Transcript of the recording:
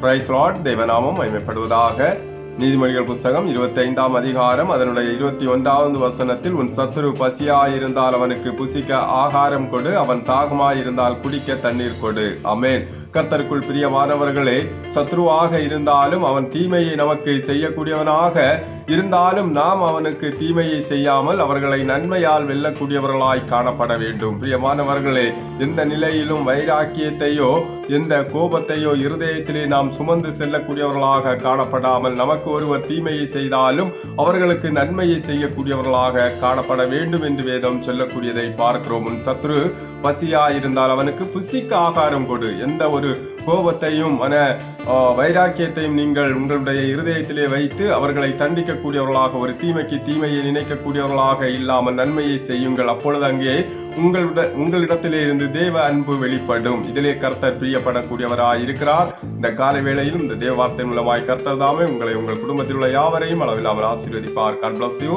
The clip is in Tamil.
பிரைஸ் லார்ட் தேவநாமம் மகிமைப்படுவதாக. நீதிமொழிகள் புஸ்தகம் இருபத்தி ஐந்தாம் அதிகாரம் அதனுடைய இருபத்தி ஒன்றாவது வசனத்தில் உன் சத்துரு பசியாயிருந்தால் அவனுக்கு புசிக்க ஆகாரம் கொடு அவன் தாகமாயிருந்தால் குடிக்க தண்ணீர் கொடு. அமேன் கர்த்தருக்குள் பிரியமானவர்களே சத்ருவாக இருந்தாலும் அவன் தீமையை நமக்கு செய்யக்கூடியவனாக இருந்தாலும் நாம் அவனுக்கு தீமையை செய்யாமல் அவர்களை நன்மையால் வெல்லக்கூடியவர்களாய் காணப்பட வேண்டும். பிரியமானவர்களே எந்த நிலையிலும் வைராக்கியத்தையோ எந்த கோபத்தையோ இருதயத்திலே நாம் சுமந்து செல்லக்கூடியவர்களாக காணப்படாமல் நமக்கு ஒருவர் தீமையை செய்தாலும் அவர்களுக்கு நன்மையை செய்யக்கூடியவர்களாக காணப்பட வேண்டும் என்று வேதம் சொல்லக்கூடியதை பார்க்கிறோம். உன் சத்ரு பசியா இருந்தால் அவனுக்கு புசிக்க ஆகாரம் கொடு. எந்த ஒரு கோபத்தையும் மன வைராக்கியத்தையும் நீங்கள் உங்களுடைய இருதயத்திலே வைத்து அவர்களை தண்டிக்கக்கூடியவர்களாக ஒரு தீமைக்கு தீமையை நினைக்கக்கூடியவர்களாக இல்லாமல் நன்மையை செய்யுங்கள். அப்பொழுது அங்கே உங்களிட உங்களிடத்திலே இருந்து தேவ அன்பு வெளிப்படும். இதிலே கர்த்தர் பிரியப்படக்கூடியவராக இருக்கிறார் இந்த காலை வேளையிலும் இந்த தேவ வார்த்தை மூலமாய் கர்த்தர் தாமே உங்களை உங்கள் குடும்பத்தில் உள்ள யாவரையும் அளவில்லாமல் ஆசீர்வதிப்பார். God bless you